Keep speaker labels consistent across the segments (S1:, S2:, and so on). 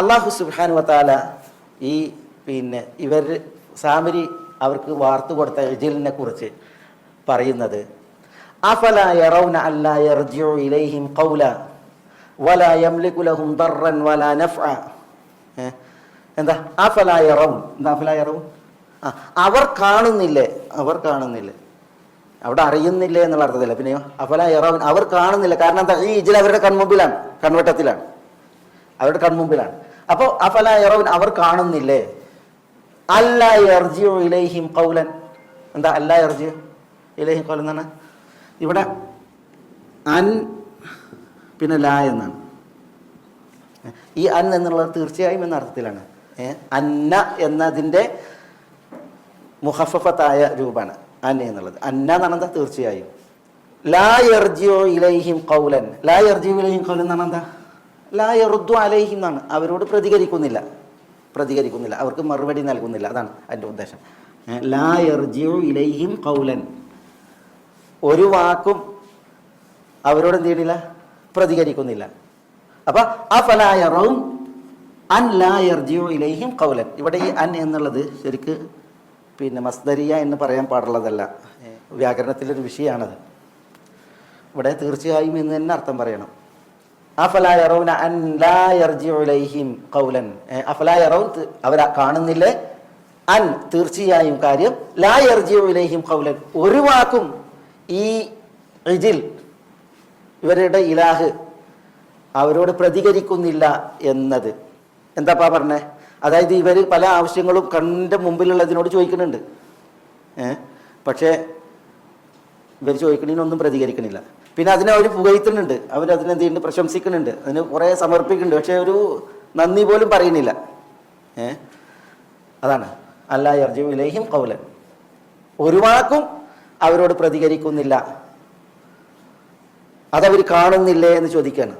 S1: അള്ളാഹു സുബാനു വത്താല ഈ പിന്നെ ഇവർ സാമരി അവർക്ക് വാർത്ത കൊടുത്ത എജിലിനെ കുറിച്ച് പറയുന്നത് അല്ലാ യർജിഉ ഇലൈഹിം ഖൗല വലാ ലഹും ദർറൻ വലാ എന്താ? എന്താ അവർ കാണുന്നില്ലേ? അവർ കാണുന്നില്ലേ. അവിടെ അറിയുന്നില്ലേ എന്നുള്ള അർത്ഥത്തില്ല പിന്നെയോ അഫല യറൗൻ. അവർ കാണുന്നില്ല. കാരണം എന്താ? ഈ ഇജിൽ അവരുടെ കൺമുമ്പിലാണ് കൺവട്ടത്തിലാണ്. അവരുടെ കൺമുമ്പിലാണ് അപ്പോൾ അഫല ഇറവൻ അവർ കാണുന്നില്ലേ? അല്ല എർജിയോ ഇലൈഹിം കൗലൻ എന്താ അല്ല എർജിയോ ഇലൈഹിം കൗലൻ എന്നാണ് ഇവിടെ അൻ പിന്നെ ലാ എന്നാണ്. ഈ അൻ എന്നുള്ളത് തീർച്ചയായും എന്ന അർത്ഥത്തിലാണ്. അന്ന എന്നതിന്റെ മുഹഫഫത്തായ രൂപമാണ്. അന്ന എന്നുള്ളത്. അന്ന എന്നാണ് എന്താ? തീർച്ചയായും. ലാ എർജിയോ ഇലൈഹിം കൗലൻ ലാ എർജിയോ ഇലൈഹിം കൗലൻ എന്നാണ് എന്താ ലാ എറുദ്ദു അലൈഹിം എന്നാണ്. അവരോട് പ്രതികരിക്കുന്നില്ല. പ്രതികരിക്കുന്നില്ല. അവർക്ക് മറുപടി നൽകുന്നില്ല. അതാണ് അതിന്റെ ഉദ്ദേശം. ലായർജിയു ഇലൈഹിം കൗലൻ ഒരു വാക്കും അവരോട് എന്ത് ചെയ്യണില്ല? പ്രതികരിക്കുന്നില്ല. അപ്പൊ ആ ഫലായറവും അൻ ലാ യർജിയോ ഇലൈഹിം കൗലൻ ഇവിടെ ഈ അൻ എന്നുള്ളത് ശരിക്ക് പിന്നെ മസ്ദരിയ എന്ന് പറയാൻ പാടുള്ളതല്ല. വ്യാകരണത്തിലൊരു വിഷയമാണത് ഇവിടെ തീർച്ചയായും എന്ന് തന്നെ അർത്ഥം പറയണം. അവർ കാണുന്നില്ലേ? അൻ തീർച്ചയായും കാര്യം ലാ യർജിഉ ഇലൈഹിം ഖൗലൻ. ഒരു വാക്കും ഈ ഇജിൽ ഇവരുടെ ഇലാഹ് അവരോട് പ്രതികരിക്കുന്നില്ല എന്നത്. എന്താപ്പാ പറഞ്ഞേ? അതായത് ഇവർ പല ആവശ്യങ്ങളും കണ്ണിന്റെ മുമ്പിലുള്ളതിനോട് ചോദിക്കുന്നുണ്ട്. പക്ഷേ ഇവർ ചോദിക്കണതിനൊന്നും പ്രതികരിക്കണില്ല പിന്നെ അതിനെ അവർ പുകഴ്ത്തുന്നുണ്ട് അവർ അതിനെന്ത് ചെയ്യുന്നുണ്ട്? പ്രശംസിക്കുന്നുണ്ട്. അതിന് കുറേ സമർപ്പിക്കുന്നുണ്ട്. പക്ഷേ ഒരു നന്ദി പോലും പറയുന്നില്ല. ഏ? അതാണ്. അല്ലാ അർജു കൗലൻ ഒരു വാക്കും അവരോട് പ്രതികരിക്കുന്നില്ല. അതവർ കാണുന്നില്ലേ എന്ന് ചോദിക്കുകയാണ്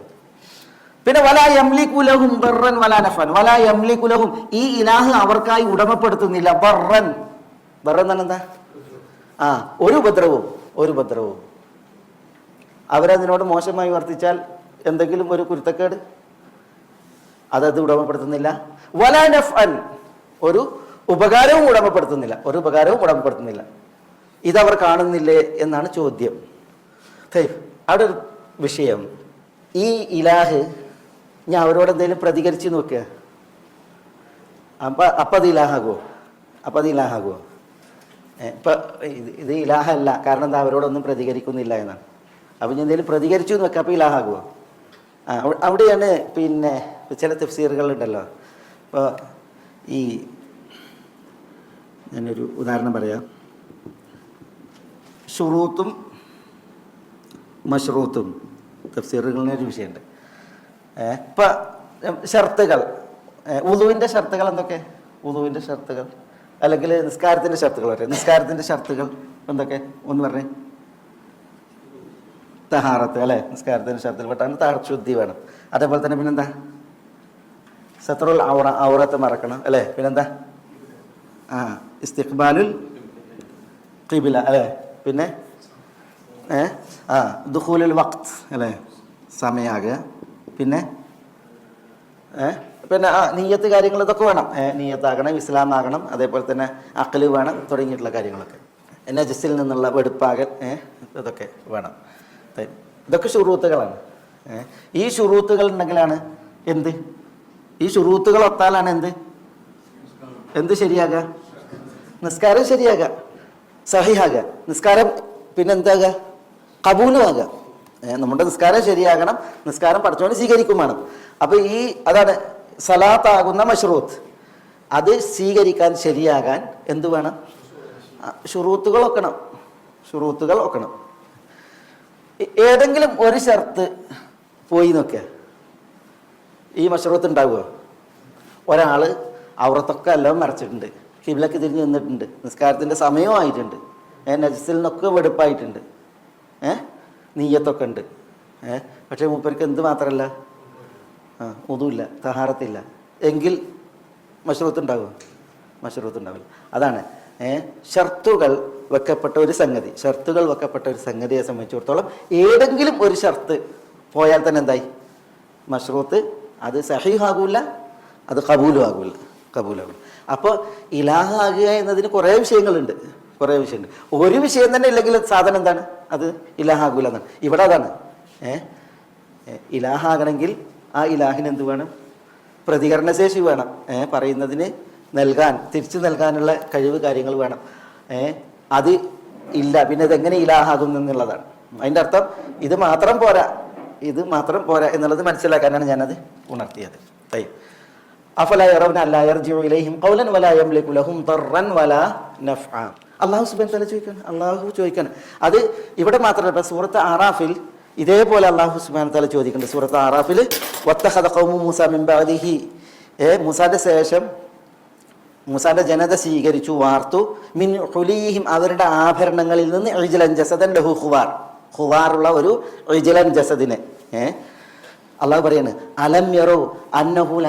S1: പിന്നെ വല യംലികുലഹും ബർറൻ വല നഫൻ. വല യംലികുലഹും ഈ ഇലാഹ് അവർക്കായി ഉടമപ്പെടുത്തുന്നില്ല. ബർറൻ. ബർറൻ എന്താ? ആ ഒരു ഉപദ്രവവും ഒരു ഉപദ്രവവും. അവരതിനോട് മോശമായി വർത്തിച്ചാൽ എന്തെങ്കിലും ഒരു കുരുത്തക്കേട്? അതത് ഉടമപ്പെടുത്തുന്നില്ല. വല നഫ്അൻ ഒരു ഉപകാരവും ഉടമപ്പെടുത്തുന്നില്ല. ഒരു ഉപകാരവും ഉടമപ്പെടുത്തുന്നില്ല. ഇതവർ കാണുന്നില്ലേ എന്നാണ് ചോദ്യം. അവിടെ ഒരു വിഷയം. ഈ ഇലാഹ് ഞാൻ അവരോട് എന്തെങ്കിലും പ്രതികരിച്ച് നോക്കുക അപ്പ അപ്പം അത് ഇലാഹാകുമോ അപ്പം അത് ഇലാഹാകുമോ ഇപ്പം ഇത് ഇത് ഇലാഹല്ല. കാരണം എന്താ അവരോടൊന്നും പ്രതികരിക്കുന്നില്ല എന്നാണ്. അപ്പം ഞാൻ എന്തെങ്കിലും പ്രതികരിച്ചു എന്ന് വെക്കാം. അപ്പോൾ ഇലാഹാകുമോ ആ അവ- അവിടെയാണ് പിന്നെ ചില തഫ്സീറുകളുണ്ടല്ലോ അപ്പോൾ ഈ ഞാനൊരു ഉദാഹരണം പറയാം. ഷുറൂത്തും മഷ്റൂത്തും തഫ്സീറുകളിന് ഒരു വിഷയമുണ്ട്. ഇപ്പം ഷർത്തുകൾ. ഉദുവിന്റെ ഷർത്തുകൾ എന്തൊക്കെ? ഉദുവിന്റെ ഷർത്തുകൾ. അല്ലെങ്കിൽ നിസ്കാരത്തിന്റെ ഷർത്തുകൾ പറയാം. നിസ്കാരത്തിന്റെ ഷർത്തുകൾ എന്തൊക്കെ? ഒന്ന് പറഞ്ഞേ. തഹാറത്ത് അല്ലേ? നിസ്കാരത്തിന് ശബ്ദത്തിൽ പെട്ടാണ് തഹർ ശുദ്ധി വേണം. അതേപോലെ തന്നെ പിന്നെന്താ? സത്രുൽ ഔറ ഔറത്ത് മറക്കണം അല്ലേ? പിന്നെന്താ? ആ ഇസ്തിഖ്ബാലുൽ ഖിബില അല്ലേ? പിന്നെ ഏ? ആ ദുഖൂലുൽ വക്ത് അല്ലേ? സമയാകുക. പിന്നെ ഏ? പിന്നെ ആ നീയത്ത് കാര്യങ്ങൾ ഇതൊക്കെ വേണം. നീയത്താകണം ഇസ്ലാം ആകണം അതേപോലെ തന്നെ അക്കൽ വേണം തുടങ്ങിയിട്ടുള്ള കാര്യങ്ങളൊക്കെ. എന്നെ ജസ്സിൽ നിന്നുള്ള വെടുപ്പാകൽ ഇതൊക്കെ വേണം. തെ- ഇതൊക്കെ ഷുറൂത്തുകളാണ് ഈ ഷുറൂത്തുകൾ ഉണ്ടെങ്കിലാണ് എന്ത്? ഈ ഷുറൂത്തുകൾ ഒത്താലാണ് എന്ത്? എന്ത് ശരിയാക? നിസ്കാരം ശരിയാകുക സഹിയാകുക നിസ്കാരം പിന്നെന്താകുക കബൂലുമാകുക നമ്മുടെ നിസ്കാരം ശരിയാകണം. നിസ്കാരം പഠിച്ചോണ്ട് സ്വീകരിക്കുമാണ്. അപ്പോൾ ഈ അതാണ് സലാത്താകുന്ന മഷ്റൂത്ത്. അത് സ്വീകരിക്കാൻ ശരിയാകാൻ എന്തു വേണം? ഷുറൂത്തുകൾ ഒക്കണം. ഷുറൂത്തുകൾ വെക്കണം ഏ- ഏതെങ്കിലും ഒരു ഷർത്ത് പോയി നോക്കുക ഈ മഷറൂത്ത് ഉണ്ടാവുമോ ഒരാൾ അവറത്തൊക്കെ എല്ലാം മറച്ചിട്ടുണ്ട്. കിബിലൊക്കെ തിരിഞ്ഞ് നിന്നിട്ടുണ്ട്. നിസ്കാരത്തിന്റെ സമയമായിട്ടുണ്ട് ഏഹ് നജസിൽ നിന്നൊക്കെ വെടുപ്പായിട്ടുണ്ട്. ഏ നീയത്തൊക്കെ ഉണ്ട്. ഏ പക്ഷേ മൂപ്പർക്ക് എന്ത് മാത്രമല്ല ആ ഒതുമില്ല തഹാറത്തില്ല. എങ്കിൽ മഷറൂത്ത് ഉണ്ടാവുമോ മഷറൂത്ത് ഉണ്ടാവില്ല. അതാണ്. ഏഹ് ഷർത്തുകൾ വെക്കപ്പെട്ട ഒരു സംഗതി ഷർത്തുകൾ വെക്കപ്പെട്ട ഒരു സംഗതിയെ സംബന്ധിച്ചിടത്തോളം ഏതെങ്കിലും ഒരു ഷർത്ത് പോയാൽ തന്നെ എന്തായി? മഷ്റൂത്ത്. അത് സഹീഹാകൂല അത് കബൂലും ആകൂല കബൂലാകൂല അപ്പോൾ ഇലാഹാകുക എന്നതിന് കുറേ വിഷയങ്ങളുണ്ട് കുറേ വിഷയമുണ്ട്. ഒരു വിഷയം തന്നെ ഇല്ലെങ്കിൽ സാധനം എന്താണ്? അത് ഇലാഹാകൂല എന്നാണ്. ഇവിടെ അതാണ്. ഏ? ഏ, ഇലാഹാകണമെങ്കിൽ ആ ഇലാഹിന് എന്ത് വേണം? പ്രതികരണശേഷി വേണം. പറയുന്നതിന് നൽകാൻ തിരിച്ചു നൽകാനുള്ള കഴിവ് കാര്യങ്ങൾ വേണം. ഏ? അത് ഇല്ല. പിന്നെ ഇതെങ്ങനെ ഇലാഹാകും എന്നുള്ളതാണ്. അതിന്റെ അർത്ഥം ഇത് മാത്രം പോരാ. ഇത് മാത്രം പോരാ എന്നുള്ളത് മനസ്സിലാക്കാനാണ് ഞാനത് ഉണർത്തിയത്. തൈ അഫല യറൗന അല്ലാ യർജിഉ ഇലൈഹിം ഖൗലൻ വലാ യംലികു ലഹും ദർറൻ വലാ നഫ്ആ. അല്ലാഹു സുബ്ഹാനഹു വതആല ചോദിക്കാണ്. അല്ലാഹു ചോദിക്കാണ്. അത് ഇവിടെ മാത്രമല്ല സൂറത്ത് ആറാഫിൽ ഇതേപോലെ അല്ലാഹു സുബ്ഹാനഹു തല ചോദിക്കുന്നുണ്ട്. സൂറത്ത് ആറാഫിൽ വത്തഖദ ഖൗമു മൂസ മിൻ ബഅദിഹി. ഏ മൂസാന്റെ ശേഷം മൂസാന്റെ ജനത സ്വീകരിച്ചു വാർത്തു. മിൻ ഹുലീഹിം അവരുടെ ആഭരണങ്ങളിൽ നിന്ന് ഇജ്ലൻ ജസദൻ ലഹു ഹുവാർ ഹുവാറുള്ള ഒരു ഇജ്ലൻ ജസദിനെ. ഏ? അള്ളാഹു പറയാണ് അലം യറോ അന്നഹു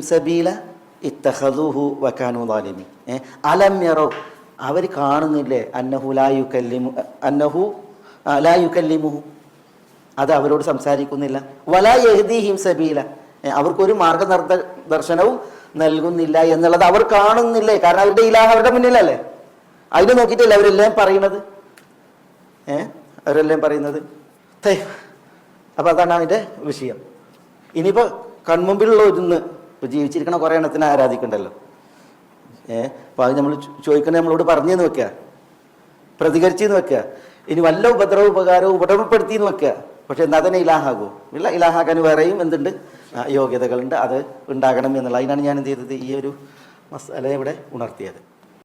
S1: സബീല? ഇത്തഖദൂഹു വക്കാനു ളാലിമീൻ ഏ? അലം യറോ. അവർ കാണുന്നില്ലേ? അന്നഹു ലാ യുകല്ലിമു അന്നഹു ലായു ലാ യുകല്ലിമുഹു. അത് അവരോട് സംസാരിക്കുന്നില്ല. വലാ യഹ്ദീഹിം സബീല? അവർക്കൊരു മാർഗനിർദ്ദ ദർശനവും നൽകുന്നില്ല എന്നുള്ളത് അവർ കാണുന്നില്ലേ? കാരണം അവരുടെ ഇലാഹ അവരുടെ മുന്നിലല്ലേ? അതിന് നോക്കിയിട്ടല്ലേ അവരെല്ലാം പറയുന്നത്? ഏ? അവരെല്ലാം പറയുന്നത്? തേ. അപ്പം അതാണ് അതിന്റെ വിഷയം. ഇനിയിപ്പോൾ കൺമുമ്പിലുള്ള ഒരുന്ന് ഇപ്പോൾ ജീവിച്ചിരിക്കണ കുറേ എണ്ണത്തിനെ ആരാധിക്കണ്ടല്ലോ? ഏ? അപ്പോൾ അത് നമ്മൾ ചോദിക്കണേ നമ്മളോട് പറഞ്ഞെന്ന് വെക്കുക പ്രതികരിച്ചെന്ന് വെക്കുക ഇനി വല്ല ഉപദ്രവ ഉപകാരവും ഉപദ്രവപ്പെടുത്തിയെന്ന് വെക്കുക പക്ഷെ എന്നാൽ തന്നെ ഇലാഹാകൂ? ഇല്ല ഇലാഹാക്കാൻ വേറെയും എന്തുണ്ട്? യോഗ്യതകളുണ്ട്. അത് ഉണ്ടാകണം എന്നുള്ള അതിനാണ് ഞാൻ എന്ത് ചെയ്തത്? ഈ ഒരു മസാല ഇവിടെ ഉണർത്തിയത്.